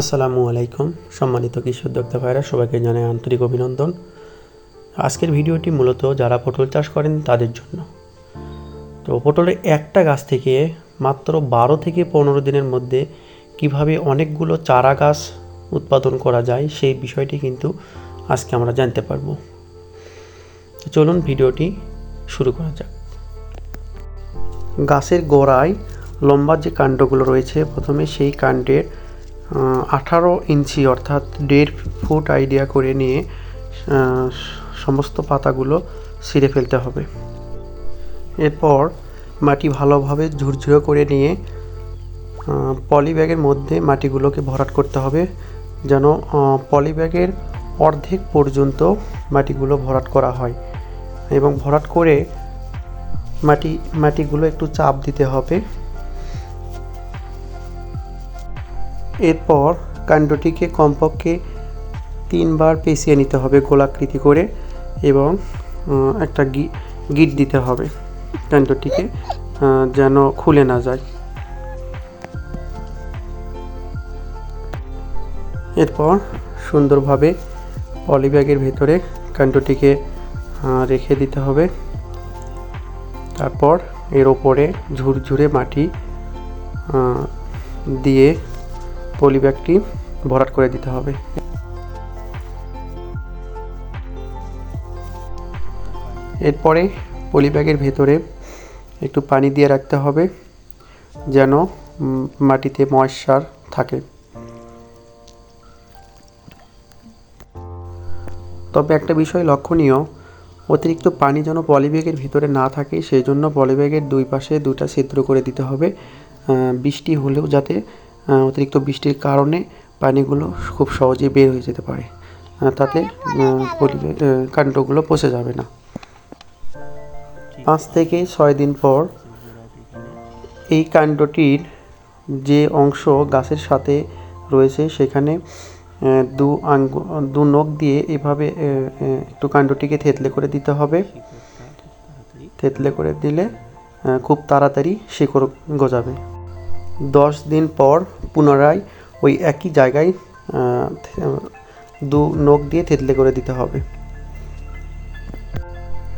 আসসালামু আলাইকুম সম্মানিত কৃষি ভাইরা, সবাইকে জানাই আন্তরিক অভিনন্দন। আজকের ভিডিওটি মূলত যারা পটল চাষ করেন তাদের জন্য। তো পটলের একটা গাছ থেকে মাত্র বারো থেকে পনেরো দিনের মধ্যে কীভাবে অনেকগুলো চারা গাছ উৎপাদন করা যায়, সেই বিষয়টি কিন্তু আজকে আমরা জানতে পারব। চলুন ভিডিওটি শুরু করা যাক। গাছের গোড়ায় লম্বা যে কাণ্ডগুলো রয়েছে, প্রথমে সেই কাণ্ডের আঠারো ইঞ্চি অর্থাৎ দেড় ফুট আইডিয়া করে নিয়ে সমস্ত পাতাগুলো ছিঁড়ে ফেলতে হবে। এরপর মাটি ভালোভাবে ঝুরঝুরে করে নিয়ে পলি ব্যাগের মধ্যে মাটিগুলোকে ভরাট করতে হবে, যেন পলি ব্যাগের অর্ধেক পর্যন্ত মাটিগুলো ভরাট করা হয়। এবং ভরাট করে মাটি, মাটিগুলো একটু চাপ দিতে হবে। এরপর কাণ্ডটিকে কমপক্ষে তিনবার পেঁচিয়ে নিতে হবে গোলাকৃতি করে এবং একটা গিট দিতে হবে কাণ্ডটিকে যেন খুলে না যায়। এরপর সুন্দরভাবে পলিব্যাগের ভেতরে কাণ্ডটিকে রেখে দিতে হবে। তারপর এর ওপরে ঝুরঝুরে মাটি আহ, দিয়ে পলিব্যাগটি ভরাট করে দিতে হবে। এরপরে পলিব্যাগের ভেতরে একটু পানি দিয়ে রাখতে হবে, যেন মাটিতে ময়শ্চার থাকে। তবে একটা বিষয় লক্ষণীয়, অতিরিক্ত পানি যেন পলিব্যাগের ভিতরে না থাকে সেই জন্য পলিব্যাগের দুই পাশে দুটা ছিদ্র করে দিতে হবে। বৃষ্টি হলেও যাতে অতিরিক্ত বৃষ্টির কারণে পানিগুলো খুব সহজেই বের হয়ে যেতে পারে। তাতে কাণ্ডগুলো পচে যাবে না। পাঁচ থেকে ছয় দিন পর এই কাণ্ডটির যে অংশ গাছের সাথে রয়েছে, সেখানে দু আঙ্গু, দু নখ দিয়ে এভাবে একটু কাণ্ডটিকে থেতলে করে দিতে হবে। থেতলে করে দিলে খুব তাড়াতাড়ি শিকড় গজাবে। দশ দিন পর পুনরায় ওই একই জায়গায় দু নখ দিয়ে থেতলে করে দিতে হবে।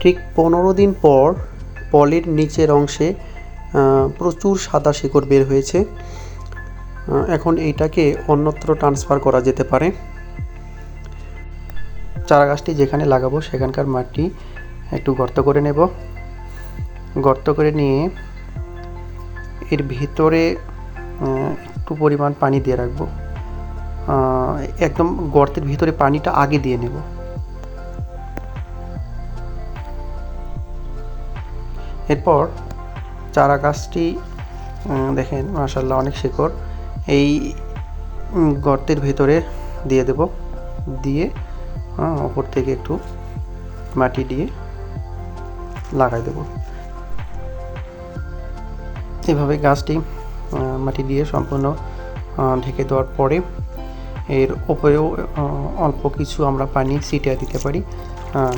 ঠিক পনেরো দিন পর পলির নিচের অংশে প্রচুর সাদা শিকড় বের হয়েছে। এখন এইটাকে অন্যত্র ট্রান্সফার করা যেতে পারে। চারা গাছটি যেখানে লাগাবো সেখানকার মাটি একটু গর্ত করে নেব। গর্ত করে নিয়ে এর ভিতরে একটু পরিমাণ পানি দিয়ে রাখব। একদম গর্তের ভিতরে পানিটা আগে দিয়ে নেব। এরপর চারা গাছটি দেখেন মাশাল্লাহ অনেক শিকড়। এই গর্তের ভেতরে দিয়ে দেব। দিয়ে ওপর থেকে একটু মাটি দিয়ে লাগাই দেব। এভাবে গাছটি মাটি দিয়ে সম্পূর্ণ ঢেকে দেওয়ার পরে এর ওপরেও অল্প কিছু আমরা পানি ছিটিয়ে দিতে পারি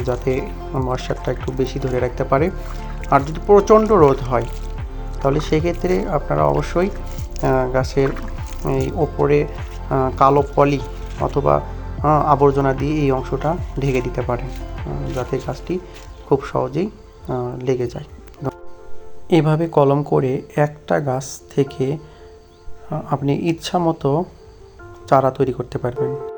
যাতে মশারটা একটু বেশি ধরে রাখতে পারে। আর যদি প্রচণ্ড রোদ হয়, তাহলে সেক্ষেত্রে আপনারা অবশ্যই গাছের এই ওপরে কালো পলি অথবা আবর্জনা দিয়ে এই অংশটা ঢেকে দিতে পারেন যাতে গাছটি খুব সহজেই লেগে যায়। এভাবে কলম করে একটা গাছ থেকে আপনি ইচ্ছা মতো চারা তৈরি করতে পারবেন।